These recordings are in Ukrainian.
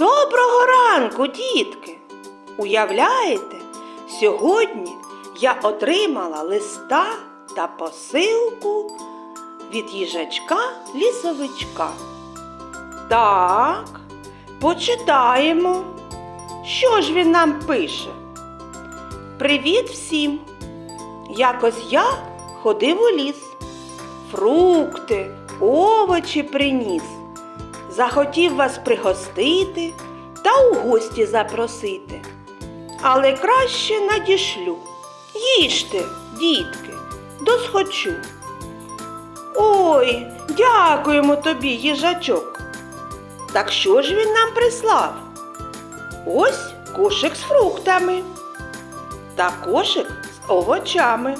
Доброго ранку, дітки! Уявляєте, сьогодні я отримала листа та посилку від їжачка лісовичка. Так, почитаємо. Що ж він нам пише? Привіт всім! Якось я ходив у ліс, фрукти, овочі приніс. Захотів вас пригостити та у гості запросити. Але краще надішлю. Їжте, дітки, досхочу. Ой, дякуємо тобі, їжачок. Так що ж він нам прислав? Ось кошик з фруктами та кошик з овочами.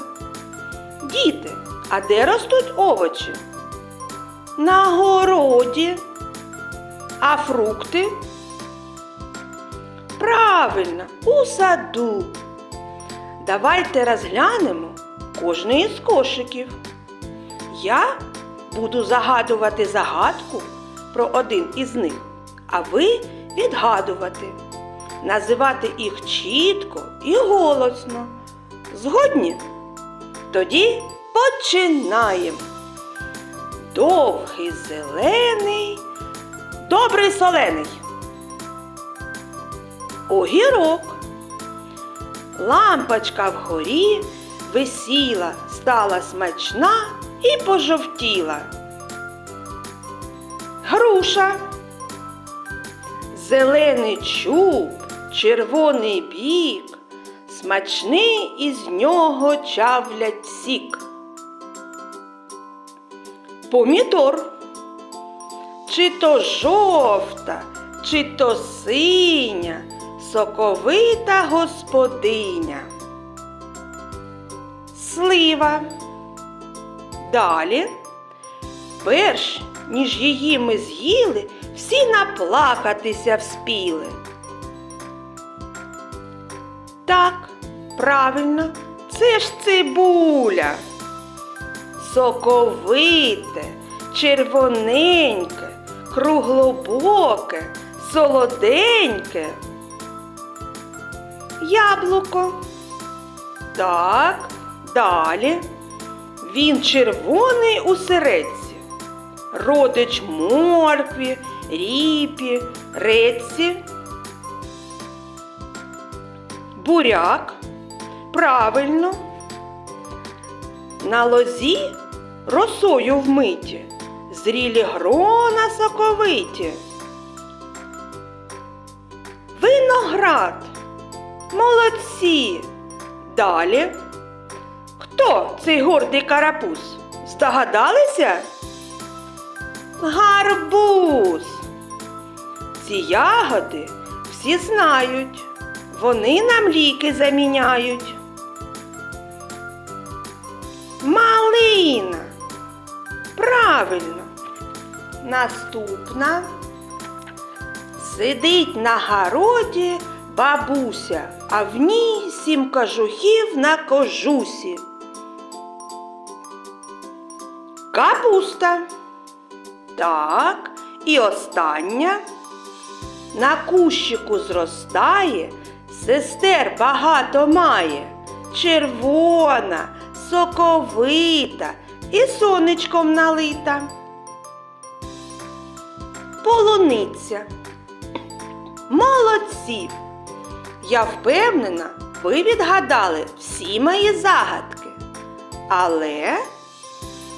Діти, а де ростуть овочі? На городі. А фрукти? Правильно, у саду. Давайте розглянемо кожний із кошиків. Я буду загадувати загадку про один із них, а ви відгадувати, називати їх чітко і голосно. Згодні? Тоді починаємо. Довгий зелений, добрий солений. Огірок. Лампочка вгорі висіла, стала смачна і пожовтіла. Груша. Зелений чуб, червоний бік, смачний із нього чавлять сік. Помідор. Чи то жовта, чи то синя, соковита господиня. Слива. Далі, перш ніж її ми з'їли, всі наплакатися вспіли. Так, правильно, це ж цибуля. Соковите, червоненьке, круглобоке, солоденьке. Яблуко. Так, далі. Він червоний у середці. Родич моркві, ріпі, редці. Буряк. Правильно. На лозі росою вмиті, зрілі грона соковиті. Виноград. Молодці. Далі. Хто цей гордий карапуз? Здогадалися? Гарбуз. Ці ягоди всі знають. Вони нам ліки заміняють. Малина. Правильно. Наступна. Сидить на городі бабуся, а в ній сім кожухів на кожусі. Капуста. Так, і остання. На кущику зростає, сестер багато має, червона, соковита і сонечком налита. Полуниця. Молодці! Я впевнена, ви відгадали всі мої загадки. Але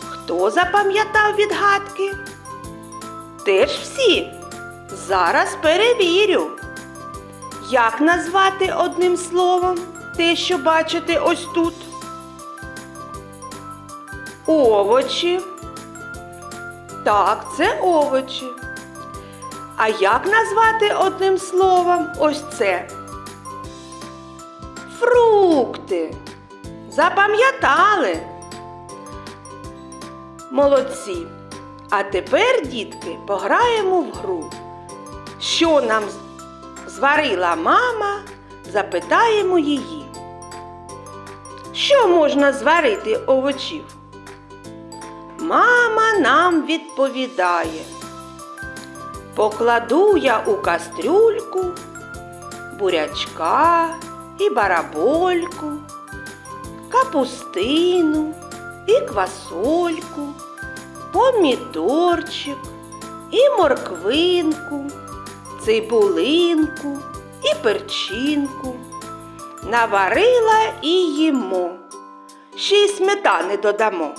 хто запам'ятав відгадки? Теж всі. Зараз перевірю. Як назвати одним словом те, що бачите ось тут? Овочі. Так, це овочі. А як назвати одним словом ось це? Фрукти. Запам'ятали? Молодці. А тепер, дітки, пограємо в гру. Що нам зварила мама, запитаємо її. Що можна зварити овочів? Мама нам відповідає. Покладу я у кастрюльку бурячка і барабольку, капустину і квасольку, помідорчик і морквинку, цибулинку і перчинку. Наварила і їмо. Ще й сметани додамо.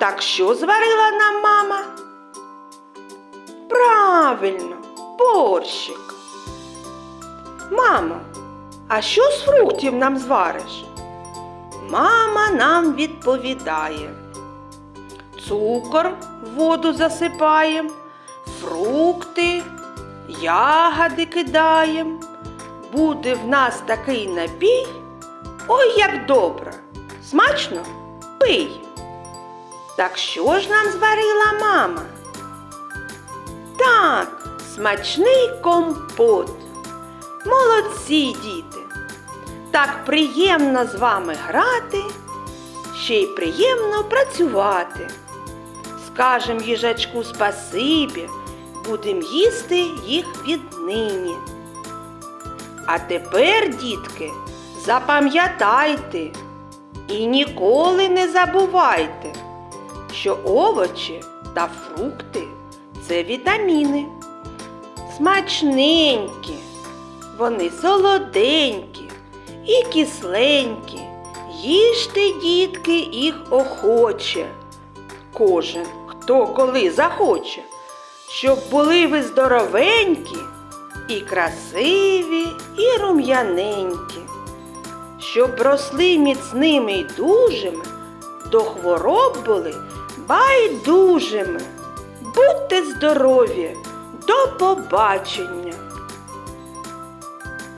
Так що зварила нам мама? Правильно, борщик. Мамо, а що з фруктів нам звариш? Мама нам відповідає. Цукор в воду засипаєм, фрукти, ягоди кидаєм. Буде в нас такий напій. Ой, як добре! Смачно? Пий. Так що ж нам зварила мама? Смачний компот. Молодці, діти. Так приємно з вами грати, ще й приємно працювати. Скажем їжачку спасибі, будем їсти їх віднині. А тепер, дітки, запам'ятайте і ніколи не забувайте, що овочі та фрукти це вітаміни. Смачненькі, вони солоденькі і кисленькі. Їжте, дітки, їх охоче. Кожен, хто коли захоче, щоб були ви здоровенькі, і красиві, і рум'яненькі, щоб росли міцними й дужими, до хвороб були байдужими. Будьте здорові, до побачення!